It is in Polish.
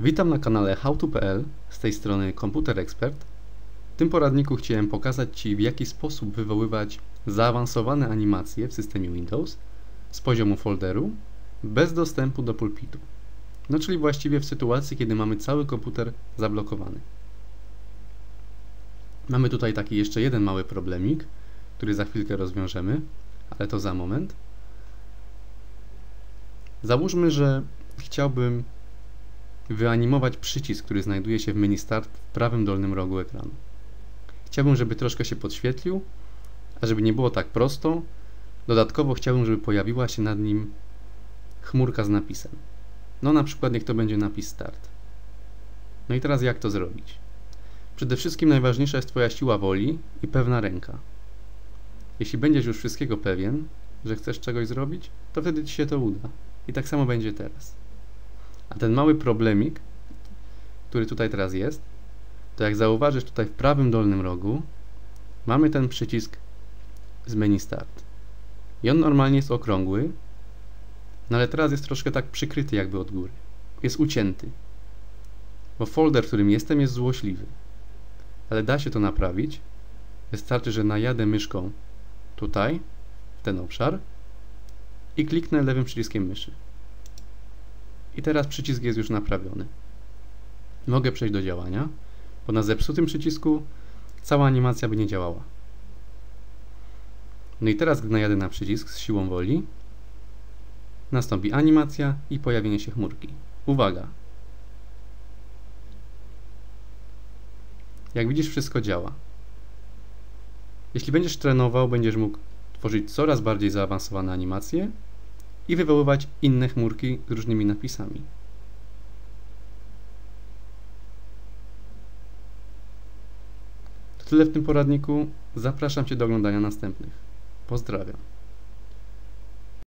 Witam na kanale howto.pl, z tej strony Komputer Expert. W tym poradniku chciałem pokazać Ci w jaki sposób wywoływać zaawansowane animacje w systemie Windows z poziomu folderu bez dostępu do pulpitu. No czyli właściwie w sytuacji, kiedy mamy cały komputer zablokowany. Mamy tutaj taki jeszcze jeden mały problemik, który za chwilkę rozwiążemy, ale to za moment. Załóżmy, że chciałbym wyanimować przycisk, który znajduje się w menu Start w prawym dolnym rogu ekranu. Chciałbym, żeby troszkę się podświetlił, a żeby nie było tak prosto, dodatkowo chciałbym, żeby pojawiła się nad nim chmurka z napisem. No na przykład niech to będzie napis Start. No i teraz jak to zrobić? Przede wszystkim najważniejsza jest Twoja siła woli i pewna ręka. Jeśli będziesz już wszystkiego pewien, że chcesz czegoś zrobić, to wtedy Ci się to uda. I tak samo będzie teraz. A ten mały problemik, który tutaj teraz jest, to jak zauważysz tutaj w prawym dolnym rogu, mamy ten przycisk z menu Start. I on normalnie jest okrągły, no ale teraz jest troszkę tak przykryty jakby od góry. Jest ucięty. Bo folder, w którym jestem jest złośliwy. Ale da się to naprawić. Wystarczy, że najadę myszką tutaj, w ten obszar i kliknę lewym przyciskiem myszy. I teraz przycisk jest już naprawiony. Mogę przejść do działania, bo na zepsutym przycisku cała animacja by nie działała. No i teraz, gdy najadę na przycisk z siłą woli, nastąpi animacja i pojawienie się chmurki. Uwaga! Jak widzisz, wszystko działa. Jeśli będziesz trenował, będziesz mógł tworzyć coraz bardziej zaawansowane animacje i wywoływać inne chmurki z różnymi napisami. To tyle w tym poradniku. Zapraszam Cię do oglądania następnych. Pozdrawiam.